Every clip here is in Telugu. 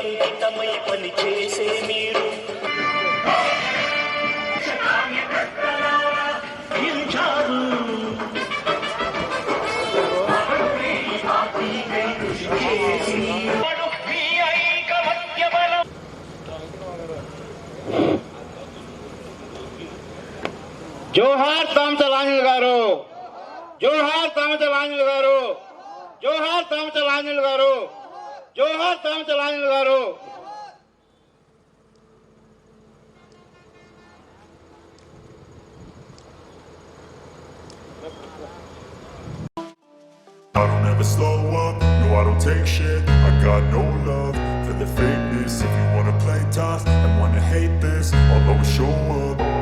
అంకితమై పని చేసే మీరు కార్యకర్తలారా పిలిచారు మీ ఐకమత్య బలం జోహార్ తామత లాంజల్ గారు జోహార్ తామత లాంజల్ గారు జోహార్ తామత లాంజల్ గారు జోహార్ తామత లాంజల్ గారు I don't ever slow up, no I don't take shit I got no love for the fakeness If you wanna play tough and wanna hate this I'll always show up I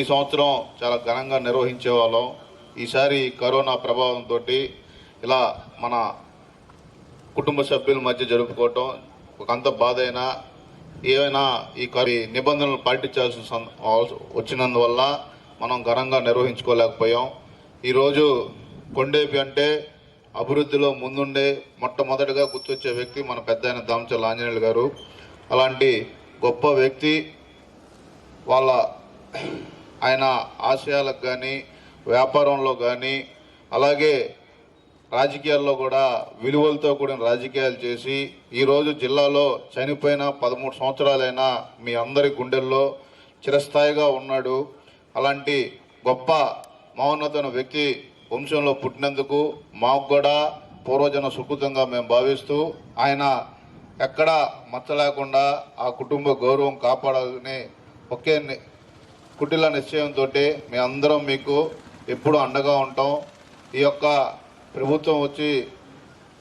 ఈ సంవత్సరం చాలా ఘనంగా నిర్వహించే వాళ్ళం ఈసారి కరోనా ప్రభావంతో ఇలా మన కుటుంబ సభ్యుల మధ్య జరుపుకోవటం ఒకంత బాధ అయినా ఏమైనా ఈ కరి నిబంధనలు పాటించాల్సిన వచ్చినందువల్ల మనం ఘనంగా నిర్వహించుకోలేకపోయాం. ఈరోజు కొండేపి అంటే అభివృద్ధిలో ముందుండే మొట్టమొదటిగా గుర్తొచ్చే వ్యక్తి మన పెద్ద ఆయన దామచల్ ఆంజనేయులు గారు. అలాంటి గొప్ప వ్యక్తి వాళ్ళ ఆయన ఆశయాలకు కానీ వ్యాపారంలో కానీ అలాగే రాజకీయాల్లో కూడా విలువలతో కూడిన రాజకీయాలు చేసి ఈరోజు జిల్లాలో చనిపోయిన పదమూడు సంవత్సరాలైనా మీ అందరి గుండెల్లో చిరస్థాయిగా ఉన్నాడు. అలాంటి గొప్ప మహోన్నతమైన వ్యక్తి వంశంలో పుట్టినందుకు మాకు కూడా పూర్వజన సుకృతంగా మేము భావిస్తూ ఆయన ఎక్కడా మచ్చ లేకుండా ఆ కుటుంబ గౌరవం కాపాడాలని ఒకే కుటిల నిశ్చయంతో మీ అందరం మీకు ఎప్పుడు అండగా ఉంటాం. ఈ యొక్క ప్రభుత్వం వచ్చి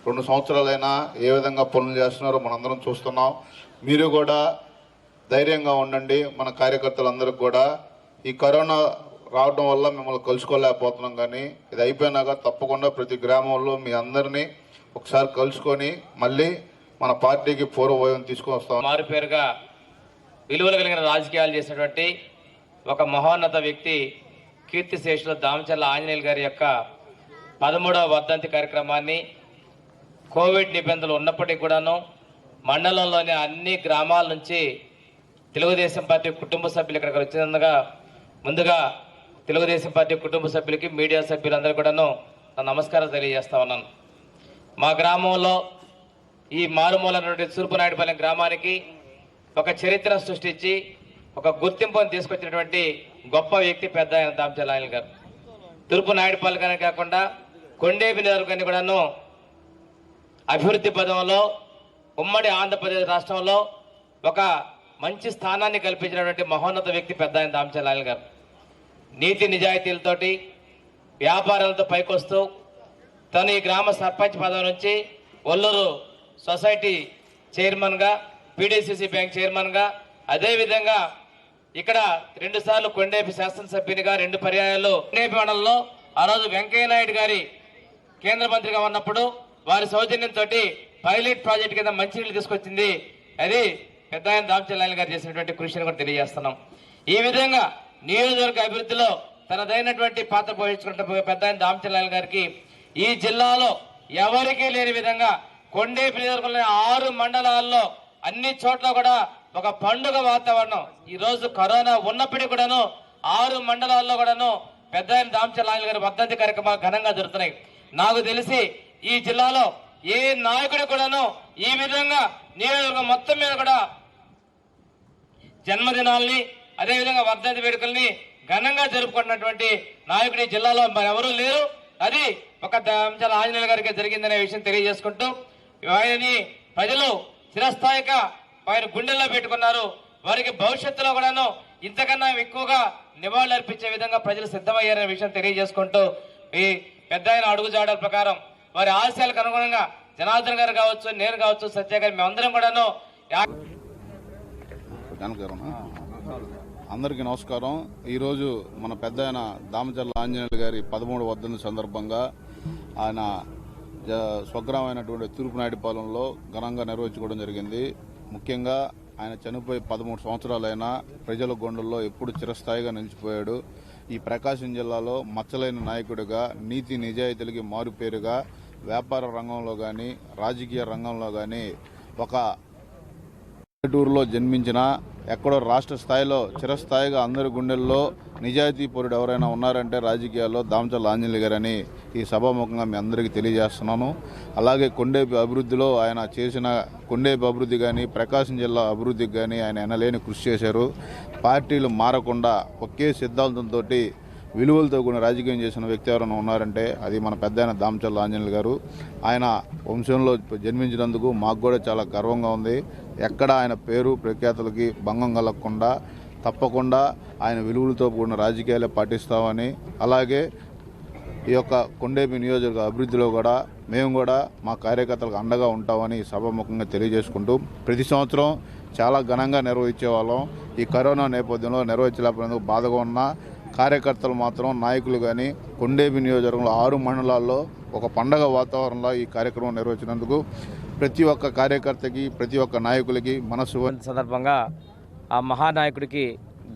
రెండు సంవత్సరాలైనా ఏ విధంగా పనులు చేస్తున్నారో మనందరం చూస్తున్నాం. మీరు కూడా ధైర్యంగా ఉండండి. మన కార్యకర్తలందరికీ కూడా. ఈ కరోనా రావడం వల్ల మిమ్మల్ని కలుసుకోలేకపోతున్నాం కానీ ఇది అయిపోయినాక తప్పకుండా ప్రతి గ్రామంలో మీ అందరినీ ఒకసారి కలుసుకొని మళ్ళీ మన పార్టీకి పూర్వవయం తీసుకొని వస్తాం. మారుపేరుగా విలువలు కలిగిన రాజకీయాలు చేసినటువంటి ఒక మహోన్నత వ్యక్తి కీర్తిశేషులు దామచర్ల ఆంజనేయులు గారి యొక్క పదమూడవ వర్ధంతి కార్యక్రమాన్ని కోవిడ్ నిబంధనలు ఉన్నప్పటికీ కూడాను మండలంలోని అన్ని గ్రామాల నుంచి తెలుగుదేశం పార్టీ కుటుంబ సభ్యులు ఇక్కడికి వచ్చినందుగా ముందుగా తెలుగుదేశం పార్టీ కుటుంబ సభ్యులకి మీడియా సభ్యులందరూ కూడాను నా నమస్కారం తెలియజేస్తా ఉన్నాను. మా గ్రామంలో ఈ మారుమూల నుండి తూర్పునాయుడుపాలెం గ్రామానికి ఒక చరిత్ర సృష్టించి ఒక గుర్తింపును తీసుకొచ్చినటువంటి గొప్ప వ్యక్తి పెద్ద ఆయన దామచలాయన గారు. తూర్పు నాయుడుపాలెం కాకుండా కొండేపి నియోజకవర్గాన్ని కూడాను అభివృద్ధి పదంలో ఉమ్మడి ఆంధ్రప్రదేశ్ రాష్ట్రంలో ఒక మంచి స్థానాన్ని కల్పించినటువంటి మహోన్నత వ్యక్తి పెద్ద ఆయన దామచలాయన గారు. నీతి నిజాయితీలతోటి వ్యాపారాలతో పైకొస్తూ తను ఈ గ్రామ సర్పంచ్ పదవి నుంచి ఒల్లూరు సొసైటీ చైర్మన్గా పీడీసీసీ బ్యాంక్ చైర్మన్గా అదేవిధంగా ఇక్కడ రెండు సార్లు కొండేపి శాసనసభ్యునిగా రెండు పర్యాయాలు కొండేపి మండలంలో ఆ రోజు వెంకయ్య నాయుడు గారి కేంద్ర మంత్రిగా ఉన్నప్పుడు వారి సౌజన్యంతో పైలట్ ప్రాజెక్ట్ కింద మంచినీళ్ళు తీసుకొచ్చింది. అది పెద్ద ఆయన దామచల్లాయన గారు చేసినటువంటి కృషిని కూడా తెలియజేస్తున్నాం. ఈ విధంగా నియోజకవర్గ అభివృద్ధిలో తనదైనటువంటి పాత్ర పోషించుకుంటే పెద్ద ఆయన దామచల్లాయన గారికి ఈ జిల్లాలో ఎవరికీ లేని విధంగా కొండేపి నియోజకవర్గంలోని ఆరు మండలాల్లో అన్ని చోట్ల కూడా ఒక పండుగ వాతావరణం. ఈ రోజు కరోనా ఉన్నప్పటికీ కూడాను ఆరు మండలాల్లో కూడాను పెద్ద ఆయన దామచల్లాయన గారి మద్దతు కార్యక్రమాలు ఘనంగా జరుగుతున్నాయి. నాకు తెలిసి ఈ జిల్లాలో ఏ నాయకుడు కూడాను ఈ విధంగా నియోజకవర్గం మొత్తం మీద కూడా జన్మదినాల్ని అదేవిధంగా వర్ధంతి వేడుకల్ని ఘనంగా జరుపుకుంటున్నటువంటి నాయకుడు ఈ జిల్లాలో ఎవరూ లేరు. అది ఒక అంశాల ఆంజనేయుల గారికి జరిగిందనే విషయం తెలియజేసుకుంటూ ఆయనని ప్రజలు చిరస్థాయిగా ఆయన గుండెల్లో పెట్టుకున్నారు. వారికి భవిష్యత్తులో కూడాను ఇంతకన్నా ఎక్కువగా నివాళులు అర్పించే విధంగా ప్రజలు సిద్ధమయ్యారనే విషయం తెలియజేసుకుంటూ ఈ పెద్ద ఆయన అడుగుజాడల ప్రకారం వారి ఆశయాలకు అనుగుణంగా జనార్దన్ గారు కావచ్చు నేను కావచ్చు సత్య గారు మేమందరం కూడాను యా- అందరికీ నమస్కారం. ఈరోజు మన పెద్ద ఆయన దామచర్ల ఆంజనేయులు గారి పదమూడు వద్దని సందర్భంగా ఆయన జ- స్వగ్రామైనటువంటి తూర్పునాయుడిపాలెంలో ఘనంగా నిర్వహించుకోవడం జరిగింది. ముఖ్యంగా ఆయన చనిపోయి పదమూడు సంవత్సరాలైనా ప్రజల గుండెల్లో ఎప్పుడు చిరస్థాయిగా నిలిచిపోయాడు. ఈ ప్రకాశం జిల్లాలో మచ్చలైన నాయకుడిగా నీతి నిజాయితీలకి మారుపేరుగా వ్యాపార రంగంలో కానీ రాజకీయ రంగంలో కానీ ఒక పల్లెటూరులో జన్మించిన ఎక్కడో రాష్ట్ర స్థాయిలో చిరస్థాయిగా అందరి గుండెల్లో నిజాయితీ పరుడు ఎవరైనా ఉన్నారంటే రాజకీయాల్లో దామచల్ ఆంజనేయులు గారని ఈ సభాముఖంగా మీ అందరికీ తెలియజేస్తున్నాను. అలాగే కొండేపి అభివృద్ధిలో ఆయన చేసిన కొండేపి అభివృద్ధి కానీ ప్రకాశం జిల్లా అభివృద్ధికి కానీ ఆయన ఎనలేని కృషి చేశారు. పార్టీలు మారకుండా ఒకే సిద్ధాంతంతో విలువలతో కూడిన రాజకీయం చేసిన వ్యక్తి ఎవరైనా ఉన్నారంటే అది మన పెద్ద ఆయన దామచల్ల ఆంజనేయులు గారు. ఆయన వంశంలో జన్మించినందుకు మాకు కూడా చాలా గర్వంగా ఉంది. ఎక్కడ ఆయన పేరు ప్రఖ్యాతులకి భంగం కలగకుండా తప్పకుండా ఆయన విలువలతో కూడిన రాజకీయాలే పాటిస్తామని అలాగే ఈ యొక్క కొండేపి నియోజకవర్గ అభివృద్ధిలో కూడా మేము కూడా మా కార్యకర్తలకు అండగా ఉంటామని సభాముఖంగా తెలియజేసుకుంటూ ప్రతి సంవత్సరం చాలా ఘనంగా నిర్వహించే వాళ్ళం. ఈ కరోనా నేపథ్యంలో నిర్వహించలేకపోయినందుకు బాధగా ఉన్న కార్యకర్తలు మాత్రం నాయకులు కానీ కొండేపి నియోజకవర్గంలో ఆరు మండలాల్లో ఒక పండగ వాతావరణంలో ఈ కార్యక్రమం నిర్వహించినందుకు ప్రతి ఒక్క కార్యకర్తకి ప్రతి ఒక్క నాయకులకి మనసు సందర్భంగా ఆ మహానాయకుడికి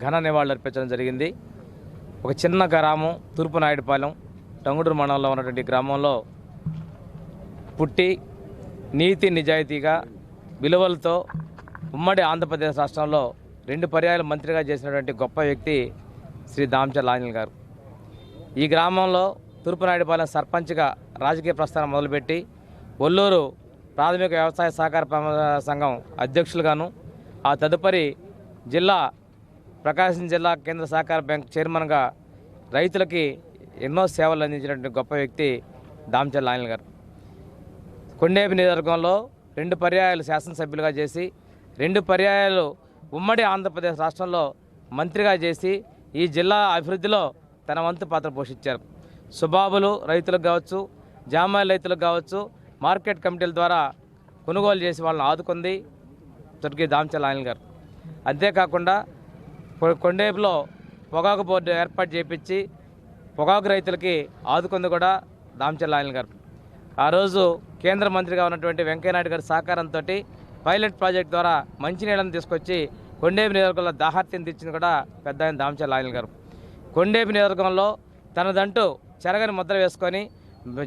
ఘన నివాళులు అర్పించడం జరిగింది. ఒక చిన్న గ్రామం తూర్పు నాయుడుపాలెం టంగుడూరు మండలంలో ఉన్నటువంటి గ్రామంలో పుట్టి నీతి నిజాయితీగా విలువలతో ఉమ్మడి ఆంధ్రప్రదేశ్ రాష్ట్రంలో రెండు పర్యాయాలు మంత్రిగా చేసినటువంటి గొప్ప వ్యక్తి శ్రీ దామచల్ ఆంజనేయులు గారు. ఈ గ్రామంలో తూర్పునాయుడుపాలెం సర్పంచ్గా రాజకీయ ప్రస్థానం మొదలుపెట్టి ఒల్లూరు ప్రాథమిక వ్యవసాయ సహకార సంఘం అధ్యక్షులుగాను ఆ తదుపరి జిల్లా ప్రకాశం జిల్లా కేంద్ర సహకార బ్యాంక్ చైర్మన్గా రైతులకి ఎన్నో సేవలు అందించినటువంటి గొప్ప వ్యక్తి దామచల్ లాయన్ గారు. కొండేపి నియోజకవర్గంలో రెండు పర్యాయాలు శాసనసభ్యులుగా చేసి రెండు పర్యాయాలు ఉమ్మడి ఆంధ్రప్రదేశ్ రాష్ట్రంలో మంత్రిగా చేసి ఈ జిల్లా అభివృద్ధిలో తన వంతు పాత్ర పోషించారు. సుబాబులు రైతులకు కావచ్చు జామాయిల రైతులకు కావచ్చు మార్కెట్ కమిటీల ద్వారా కొనుగోలు చేసి వాళ్ళని ఆదుకుంది స్వర్గీయ దామచల్ ఆయన గారు. అంతేకాకుండా కొ- కొండేపులో పొగాకు బోర్డు ఏర్పాటు చేపించి పొగాకు రైతులకి ఆదుకుంది కూడా దామచల్ ఆయన గారు. ఆ రోజు కేంద్ర మంత్రిగా ఉన్నటువంటి వెంకయ్యనాయుడు గారి సహకారంతో పైలట్ ప్రాజెక్ట్ ద్వారా మంచినీళ్ళని తీసుకొచ్చి కొండేపి నియోజకవర్గంలో దాహార్త్యం తెచ్చింది కూడా పెద్ద ఆయన దామచల్ గారు. కొండేపి నియోజకవర్గంలో తనదంటూ చెరగని ముద్ర వేసుకొని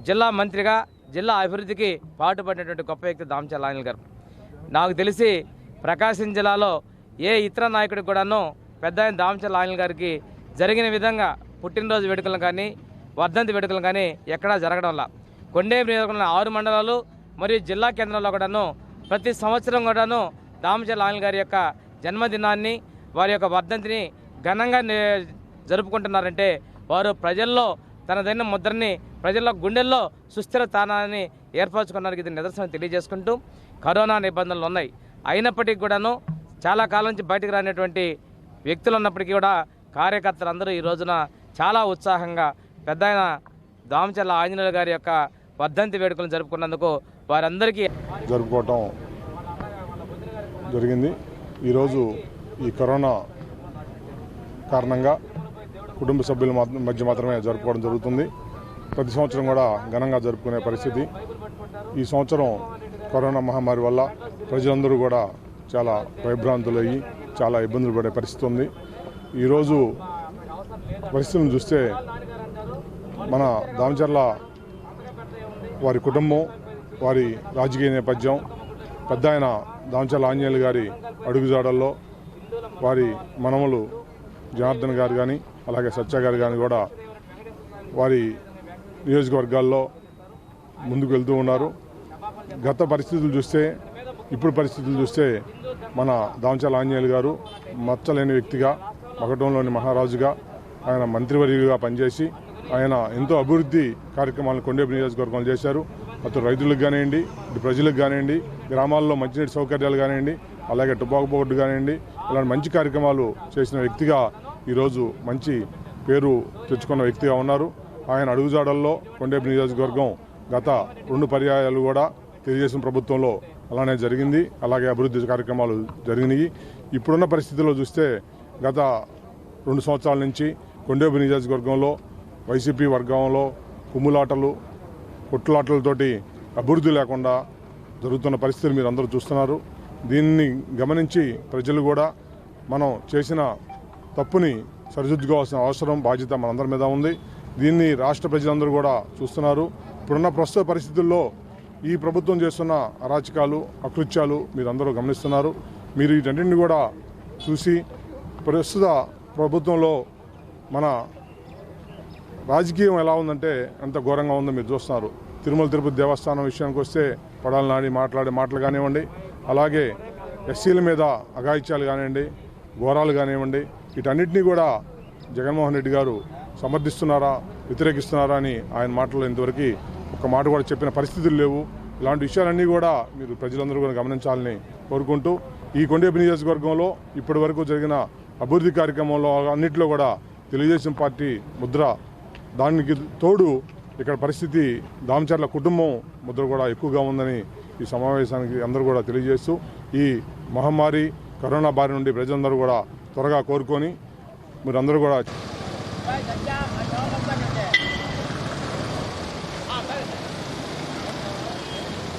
జిల్లా మంత్రిగా జిల్లా అభివృద్ధికి పాటుపడినటువంటి గొప్ప వ్యక్తి దామచల్ ఆయిల్ గారు. నాకు తెలిసి ప్రకాశం జిల్లాలో ఏ ఇతర నాయకుడికి కూడాను పెద్ద ఆయన దామచల్ గారికి జరిగిన విధంగా పుట్టినరోజు వేడుకలు కానీ వర్ధంతి వేడుకలు కానీ ఎక్కడా జరగడంలా కొండేపు నియోజకవర్గంలో ఆరు మండలాలు మరియు జిల్లా కేంద్రంలో కూడాను ప్రతి సంవత్సరం కూడాను దామచల్ ఆయన గారి యొక్క జన్మదినాన్ని వారి యొక్క వర్ధంతిని ఘనంగా నే- జరుపుకుంటున్నారంటే వారు ప్రజల్లో తనదైన ముద్రని ప్రజల గుండెల్లో సుస్థిర స్థానాన్ని ఏర్పరచుకున్నానికి ఇది నిదర్శనం తెలియజేసుకుంటూ కరోనా నిబంధనలు ఉన్నాయి. అయినప్పటికీ కూడాను చాలా కాలం నుంచి బయటకు రానటువంటి వ్యక్తులు ఉన్నప్పటికీ కూడా కార్యకర్తలు అందరూ ఈ రోజున చాలా ఉత్సాహంగా పెద్ద దామచల్ల ఆంజనేయుల గారి యొక్క వర్ధంతి వేడుకలను జరుపుకున్నందుకు వారందరికీ జరుపుకోవటం జరిగింది. ఈరోజు ఈ కరోనా కారణంగా కుటుంబ సభ్యుల మధ్య మాత్రమే జరుపుకోవడం జరుగుతుంది. ప్రతి సంవత్సరం కూడా ఘనంగా జరుపుకునే పరిస్థితి. ఈ సంవత్సరం కరోనా మహమ్మారి వల్ల ప్రజలందరూ కూడా చాలా భయభ్రాంతులయ్యి చాలా ఇబ్బందులు పడే పరిస్థితి ఉంది. ఈరోజు పరిస్థితులను చూస్తే మన దామచర్ల వారి కుటుంబం వారి రాజకీయ నేపథ్యం పెద్ద ఆయన దామచర్ల ఆంజనేయులు గారి అడుగుజాడల్లో వారి మనములు జనార్దన్ గారు కానీ అలాగే సత్య గారు కానీ కూడా వారి నియోజకవర్గాల్లో ముందుకు వెళ్తూ ఉన్నారు. గత పరిస్థితులు చూస్తే ఇప్పుడు పరిస్థితులు చూస్తే మన దామచాల ఆంజనేయులు గారు మచ్చలేని వ్యక్తిగా మగటంలోని మహారాజుగా ఆయన మంత్రివర్యులుగా పనిచేసి ఆయన ఎంతో అభివృద్ధి కార్యక్రమాలను కొండేపు నియోజకవర్గంలో చేశారు. అటు రైతులకు కానివ్వండి ఇటు ప్రజలకు కానివ్వండి గ్రామాల్లో మంచినీటి సౌకర్యాలు కానివ్వండి అలాగే టుబాకు బోర్డు కానివ్వండి ఇలాంటి మంచి కార్యక్రమాలు చేసిన వ్యక్తిగా ఈరోజు మంచి పేరు తెచ్చుకున్న వ్యక్తిగా ఉన్నారు. ఆయన అడుగుజాడల్లో కొండేపు నియోజకవర్గం గత రెండు పర్యాయాలు కూడా తెలుగుదేశం ప్రభుత్వంలో అలానే జరిగింది. అలాగే అభివృద్ధి కార్యక్రమాలు జరిగినాయి. ఇప్పుడున్న పరిస్థితుల్లో చూస్తే గత రెండు సంవత్సరాల నుంచి కొండేపు నియోజకవర్గంలో వైసీపీ వర్గంలో కుమ్ములాటలు కొట్టులాటలతోటి అభివృద్ధి లేకుండా జరుగుతున్న పరిస్థితులు మీరు అందరూ చూస్తున్నారు. దీన్ని గమనించి ప్రజలు కూడా మనం చేసిన తప్పుని సరిదిద్దుకోవాల్సిన అవసరం బాధ్యత మనందరి మీద ఉంది. దీన్ని రాష్ట్ర ప్రజలందరూ కూడా చూస్తున్నారు. ఇప్పుడున్న ప్రస్తుత పరిస్థితుల్లో ఈ ప్రభుత్వం చేస్తున్న అరాచకాలు అకృత్యాలు మీరందరూ గమనిస్తున్నారు. మీరు వీటన్నింటిని కూడా చూసి ప్రస్తుత ప్రభుత్వంలో మన రాజకీయం ఎలా ఉందంటే ఎంత ఘోరంగా ఉందో మీరు చూస్తున్నారు. తిరుమల తిరుపతి దేవస్థానం విషయానికి వస్తే పడాలి నాడి మాట్లాడే మాటలు కానివ్వండి అలాగే ఎస్సీల మీద అఘాయిత్యాలు కానివ్వండి ఘోరాలు కానివ్వండి వీటన్నిటినీ కూడా జగన్మోహన్ రెడ్డి గారు సమర్థిస్తున్నారా వ్యతిరేకిస్తున్నారా అని ఆయన మాటలు ఇంతవరకు ఒక మాట కూడా చెప్పిన పరిస్థితులు లేవు. ఇలాంటి విషయాలన్నీ కూడా మీరు ప్రజలందరూ కూడా గమనించాలని కోరుకుంటూ ఈ కొండేపు నియోజకవర్గంలో ఇప్పటి వరకు జరిగిన అభివృద్ధి కార్యక్రమంలో అన్నింటిలో కూడా తెలుగుదేశం పార్టీ ముద్ర దానికి తోడు ఇక్కడ పరిస్థితి దామచర్ల కుటుంబం ముద్ర కూడా ఎక్కువగా ఉందని ఈ సమావేశానికి అందరూ కూడా తెలియజేస్తూ ఈ మహమ్మారి కరోనా బారి నుండి ప్రజలందరూ కూడా త్వరగా కోరుకొని మీరందరూ కూడా